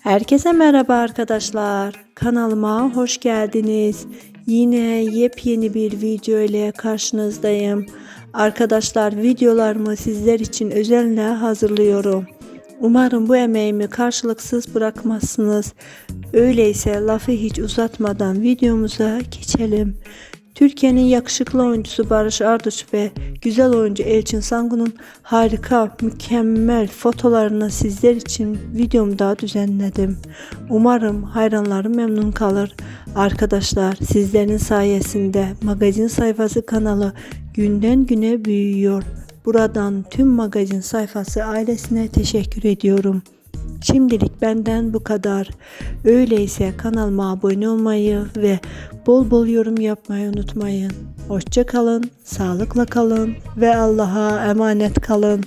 Herkese merhaba arkadaşlar. Kanalıma hoş geldiniz. Yine yepyeni bir video ile karşınızdayım. Arkadaşlar videolarımı sizler için özenle hazırlıyorum. Umarım bu emeğimi karşılıksız bırakmazsınız. Öyleyse lafı hiç uzatmadan videomuza geçelim. Türkiye'nin yakışıklı oyuncusu Barış Arduç ve güzel oyuncu Elçin Sangun'un harika, mükemmel fotolarını sizler için videomda düzenledim. Umarım hayranlarım memnun kalır. Arkadaşlar sizlerin sayesinde magazin sayfası kanalı günden güne büyüyor. Buradan tüm magazin sayfası ailesine teşekkür ediyorum. Şimdilik benden bu kadar. Öyleyse kanalıma abone olmayı ve bol bol yorum yapmayı unutmayın. Hoşça kalın, sağlıkla kalın ve Allah'a emanet kalın.